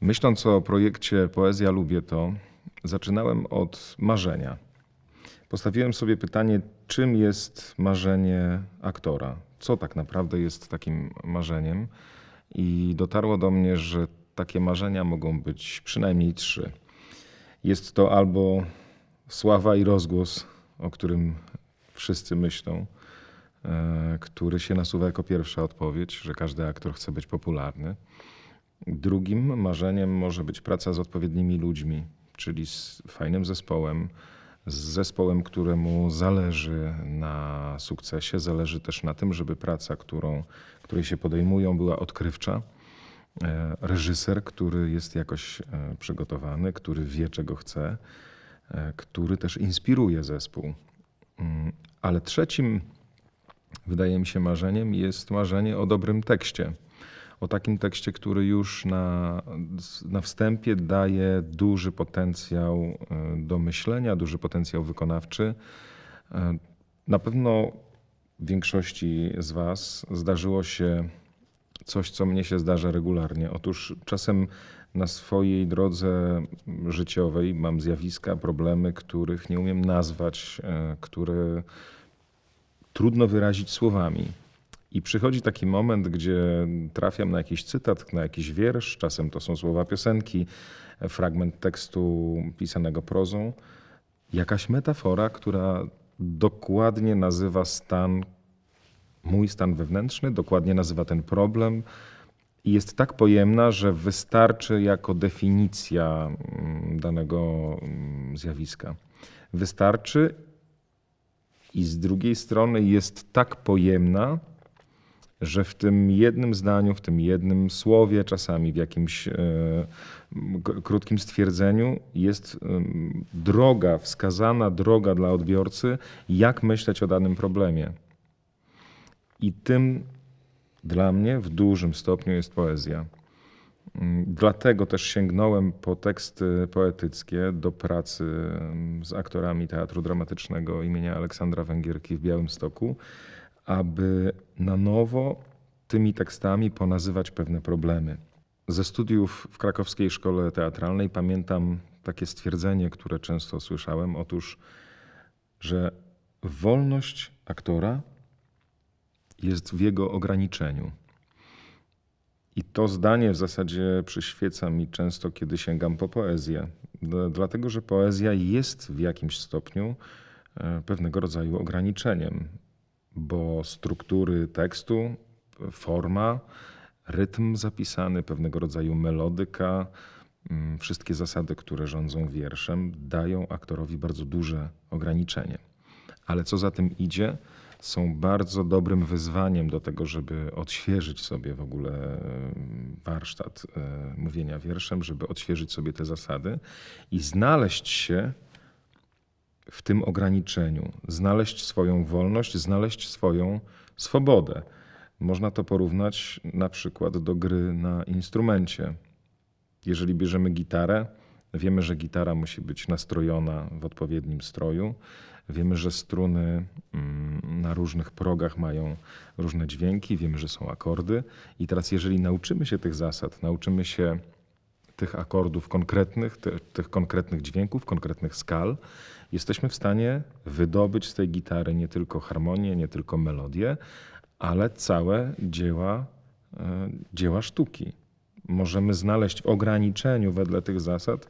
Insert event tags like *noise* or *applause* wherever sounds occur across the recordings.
Myśląc o projekcie Poezja Lubię To, zaczynałem od marzenia. Postawiłem sobie pytanie, czym jest marzenie aktora? Co tak naprawdę jest takim marzeniem? I dotarło do mnie, że takie marzenia mogą być przynajmniej trzy. Jest to albo sława i rozgłos, o którym wszyscy myślą, e, który się nasuwa jako pierwsza odpowiedź, że każdy aktor chce być popularny. Drugim marzeniem może być praca z odpowiednimi ludźmi, czyli z fajnym zespołem, z zespołem, któremu zależy na sukcesie, zależy też na tym, żeby praca, którą, której się podejmują, była odkrywcza. E, Reżyser, który jest jakoś e, przygotowany, który wie, czego chce, e, który też inspiruje zespół. Mm, Ale trzecim, wydaje mi się, marzeniem jest marzenie o dobrym tekście o takim tekście, który już na, na wstępie daje duży potencjał e, do myślenia, duży potencjał wykonawczy. E, Na pewno większości z Was zdarzyło się coś, co mnie się zdarza regularnie. Otóż czasem na swojej drodze życiowej mam zjawiska, problemy, których nie umiem nazwać, e, które trudno wyrazić słowami. I przychodzi taki moment, gdzie trafiam na jakiś cytat, na jakiś wiersz, czasem to są słowa piosenki, fragment tekstu pisanego prozą, jakaś metafora, która dokładnie nazywa stan, mój stan wewnętrzny, dokładnie nazywa ten problem i jest tak pojemna, że wystarczy jako definicja mm, danego mm, zjawiska. Wystarczy i z drugiej strony jest tak pojemna, że w tym jednym zdaniu, w tym jednym słowie, czasami w jakimś e, krótkim stwierdzeniu jest em, droga, wskazana droga dla odbiorcy, jak myśleć o danym problemie. I tym dla mnie w dużym stopniu jest poezja. Mm, Dlatego też sięgnąłem po teksty poetyckie do pracy mm, z aktorami Teatru Dramatycznego imienia Aleksandra Węgierki w Białymstoku, aby na nowo tymi tekstami ponazywać pewne problemy. Ze studiów w krakowskiej szkole teatralnej pamiętam takie stwierdzenie, które często słyszałem. Otóż, że wolność aktora jest w jego ograniczeniu. I to zdanie w zasadzie przyświeca mi często, kiedy sięgam po poezję, dlatego że poezja jest w jakimś stopniu e, pewnego rodzaju ograniczeniem, bo struktury tekstu, forma, rytm zapisany, pewnego rodzaju melodyka, mm, wszystkie zasady, które rządzą wierszem, dają aktorowi bardzo duże ograniczenie. Ale co za tym idzie, są bardzo dobrym wyzwaniem do tego, żeby odświeżyć sobie w ogóle e, warsztat e, mówienia wierszem, żeby odświeżyć sobie te zasady i znaleźć się w tym ograniczeniu, znaleźć swoją wolność, znaleźć swoją swobodę. Można to porównać na przykład do gry na instrumencie. Jeżeli bierzemy gitarę, wiemy, że gitara musi być nastrojona w odpowiednim stroju. Wiemy, że struny mm, na różnych progach mają różne dźwięki, wiemy, że są akordy. I teraz, jeżeli nauczymy się tych zasad, nauczymy się tych akordów konkretnych, te, tych konkretnych dźwięków, konkretnych skal, jesteśmy w stanie wydobyć z tej gitary nie tylko harmonię, nie tylko melodię, ale całe dzieła, e, dzieła sztuki. Możemy znaleźć w ograniczeniu wedle tych zasad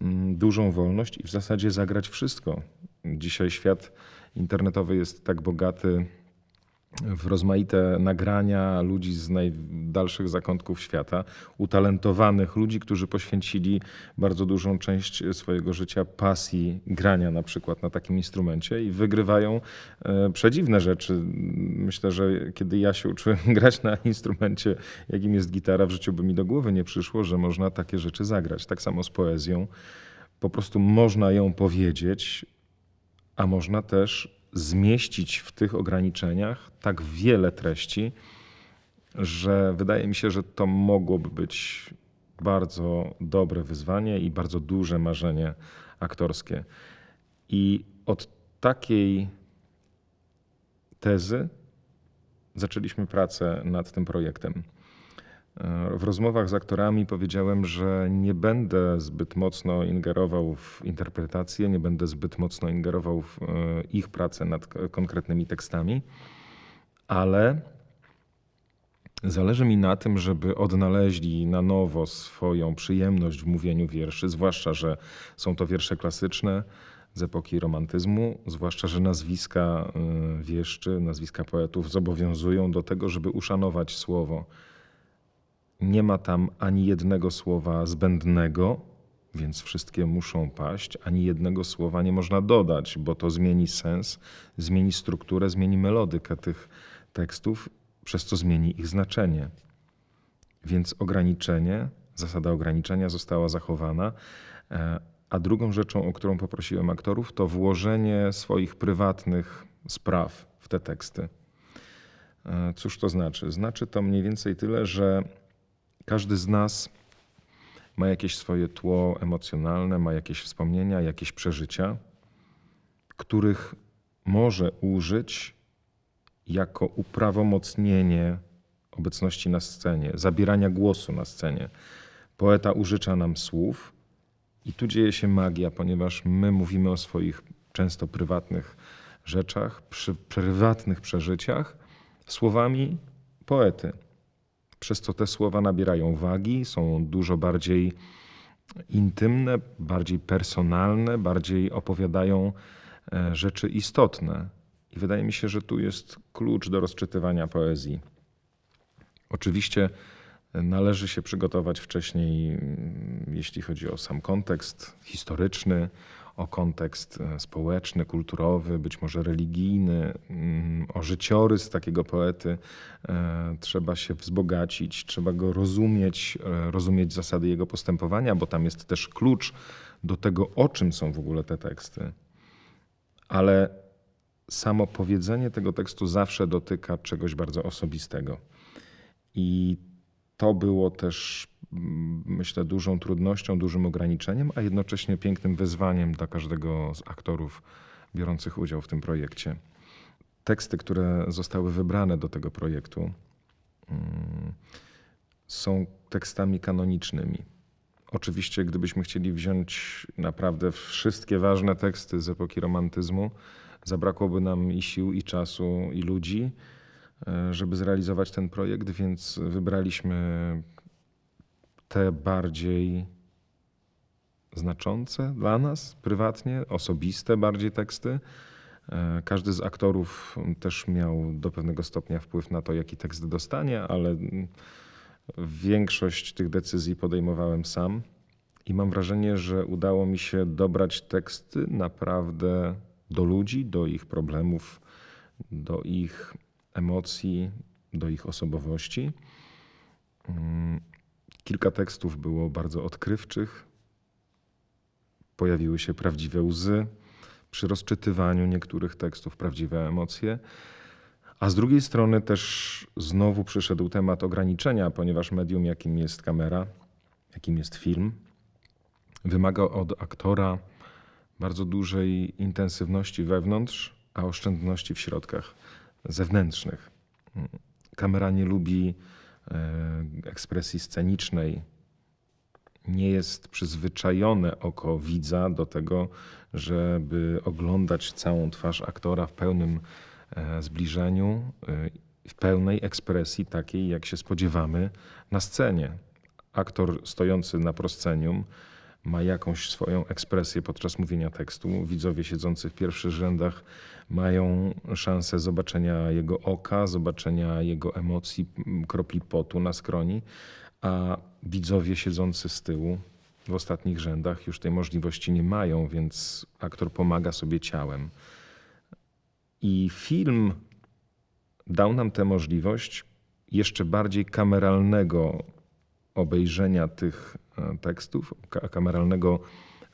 mm, dużą wolność i w zasadzie zagrać wszystko. Dzisiaj świat internetowy jest tak bogaty w rozmaite nagrania ludzi z najdalszych zakątków świata, utalentowanych ludzi, którzy poświęcili bardzo dużą część swojego życia pasji grania na przykład na takim instrumencie i wygrywają e, przedziwne rzeczy. Myślę, że kiedy ja się uczyłem *laughs* grać na instrumencie, jakim jest gitara, w życiu by mi do głowy nie przyszło, że można takie rzeczy zagrać. Tak samo z poezją. Po prostu można ją powiedzieć, a można też zmieścić w tych ograniczeniach tak wiele treści, że wydaje mi się, że to mogłoby być bardzo dobre wyzwanie i bardzo duże marzenie aktorskie. I od takiej tezy zaczęliśmy pracę nad tym projektem. W rozmowach z aktorami powiedziałem, że nie będę zbyt mocno ingerował w interpretację, nie będę zbyt mocno ingerował w e, ich pracę nad konkretnymi tekstami, ale zależy mi na tym, żeby odnaleźli na nowo swoją przyjemność w mówieniu wierszy, zwłaszcza, że są to wiersze klasyczne z epoki romantyzmu, zwłaszcza, że nazwiska e, wieszczy, nazwiska poetów zobowiązują do tego, żeby uszanować słowo nie ma tam ani jednego słowa zbędnego, więc wszystkie muszą paść, ani jednego słowa nie można dodać, bo to zmieni sens, zmieni strukturę, zmieni melodykę tych tekstów, przez co zmieni ich znaczenie. Więc ograniczenie, zasada ograniczenia została zachowana. E, a drugą rzeczą, o którą poprosiłem aktorów, to włożenie swoich prywatnych spraw w te teksty. E, cóż to znaczy? Znaczy to mniej więcej tyle, że każdy z nas ma jakieś swoje tło emocjonalne, ma jakieś wspomnienia, jakieś przeżycia, których może użyć jako uprawomocnienie obecności na scenie, zabierania głosu na scenie. Poeta użycza nam słów i tu dzieje się magia, ponieważ my mówimy o swoich często prywatnych rzeczach, przy prywatnych przeżyciach słowami poety przez co te słowa nabierają wagi, są dużo bardziej intymne, bardziej personalne, bardziej opowiadają e, rzeczy istotne. I wydaje mi się, że tu jest klucz do rozczytywania poezji. Oczywiście należy się przygotować wcześniej, mm, jeśli chodzi o sam kontekst historyczny, o kontekst e, społeczny, kulturowy, być może religijny, mm, o życiorys takiego poety. E, trzeba się wzbogacić, trzeba go rozumieć, e, rozumieć zasady jego postępowania, bo tam jest też klucz do tego, o czym są w ogóle te teksty. Ale samo powiedzenie tego tekstu zawsze dotyka czegoś bardzo osobistego. I to było też myślę, dużą trudnością, dużym ograniczeniem, a jednocześnie pięknym wyzwaniem dla każdego z aktorów biorących udział w tym projekcie. Teksty, które zostały wybrane do tego projektu, są tekstami kanonicznymi. Oczywiście, gdybyśmy chcieli wziąć naprawdę wszystkie ważne teksty z epoki romantyzmu, zabrakłoby nam i sił, i czasu, i ludzi, e, żeby zrealizować ten projekt, więc wybraliśmy te bardziej znaczące dla nas prywatnie, osobiste bardziej teksty. E, każdy z aktorów też miał do pewnego stopnia wpływ na to, jaki tekst dostanie, ale większość tych decyzji podejmowałem sam i mam wrażenie, że udało mi się dobrać teksty naprawdę do ludzi, do ich problemów, do ich emocji, do ich osobowości. Kilka tekstów było bardzo odkrywczych. Pojawiły się prawdziwe łzy przy rozczytywaniu niektórych tekstów, prawdziwe emocje. A z drugiej strony też znowu przyszedł temat ograniczenia, ponieważ medium, jakim jest kamera, jakim jest film, wymaga od aktora bardzo dużej intensywności wewnątrz, a oszczędności w środkach zewnętrznych. Kamera nie lubi ekspresji scenicznej. Nie jest przyzwyczajone oko widza do tego, żeby oglądać całą twarz aktora w pełnym e, zbliżeniu, e, w pełnej ekspresji, takiej jak się spodziewamy na scenie. Aktor stojący na proscenium ma jakąś swoją ekspresję podczas mówienia tekstu. Widzowie siedzący w pierwszych rzędach mają szansę zobaczenia jego oka, zobaczenia jego emocji, kropli potu na skroni, a widzowie siedzący z tyłu w ostatnich rzędach już tej możliwości nie mają, więc aktor pomaga sobie ciałem. I film dał nam tę możliwość jeszcze bardziej kameralnego obejrzenia tych e, tekstów, kameralnego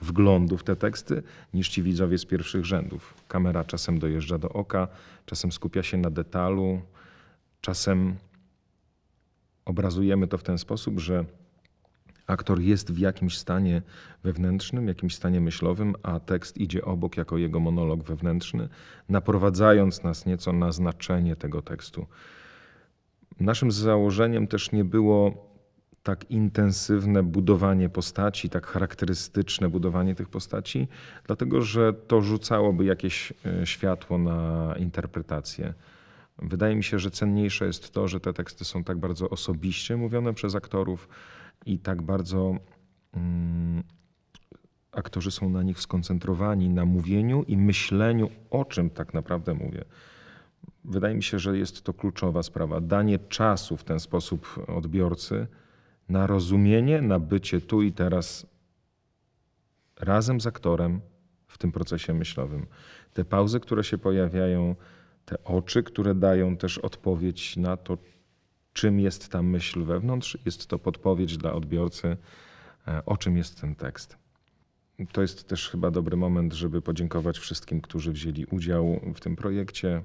wglądu w te teksty, niż ci widzowie z pierwszych rzędów. Kamera czasem dojeżdża do oka, czasem skupia się na detalu, czasem obrazujemy to w ten sposób, że aktor jest w jakimś stanie wewnętrznym, jakimś stanie myślowym, a tekst idzie obok jako jego monolog wewnętrzny, naprowadzając nas nieco na znaczenie tego tekstu. Naszym założeniem też nie było tak intensywne budowanie postaci, tak charakterystyczne budowanie tych postaci, dlatego że to rzucałoby jakieś e, światło na interpretację. Wydaje mi się, że cenniejsze jest to, że te teksty są tak bardzo osobiście mówione przez aktorów i tak bardzo mm, aktorzy są na nich skoncentrowani, na mówieniu i myśleniu, o czym tak naprawdę mówię. Wydaje mi się, że jest to kluczowa sprawa. Danie czasu w ten sposób odbiorcy na rozumienie, na bycie tu i teraz razem z aktorem w tym procesie myślowym. Te pauzy, które się pojawiają, te oczy, które dają też odpowiedź na to, czym jest ta myśl wewnątrz, jest to podpowiedź dla odbiorcy, e, o czym jest ten tekst. To jest też chyba dobry moment, żeby podziękować wszystkim, którzy wzięli udział w tym projekcie.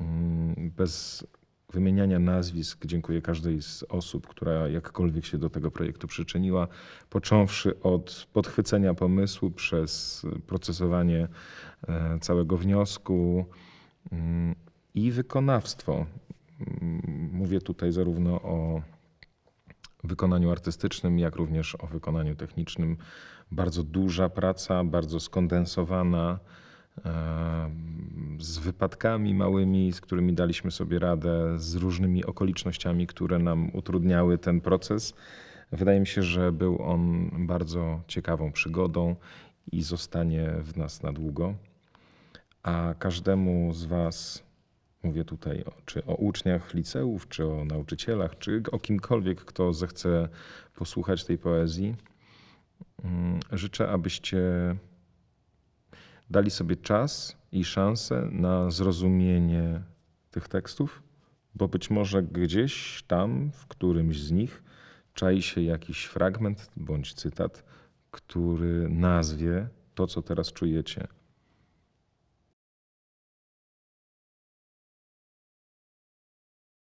Mm, Bez wymieniania nazwisk dziękuję każdej z osób, która jakkolwiek się do tego projektu przyczyniła, począwszy od podchwycenia pomysłu przez procesowanie e, całego wniosku mm, i wykonawstwo. Mm, Mówię tutaj zarówno o wykonaniu artystycznym, jak również o wykonaniu technicznym. Bardzo duża praca, bardzo skondensowana, z wypadkami małymi, z którymi daliśmy sobie radę, z różnymi okolicznościami, które nam utrudniały ten proces. Wydaje mi się, że był on bardzo ciekawą przygodą i zostanie w nas na długo. A każdemu z Was, mówię tutaj o, czy o uczniach liceów, czy o nauczycielach, czy o kimkolwiek, kto zechce posłuchać tej poezji, życzę, abyście dali sobie czas i szansę na zrozumienie tych tekstów, bo być może gdzieś tam, w którymś z nich, czai się jakiś fragment bądź cytat, który nazwie to, co teraz czujecie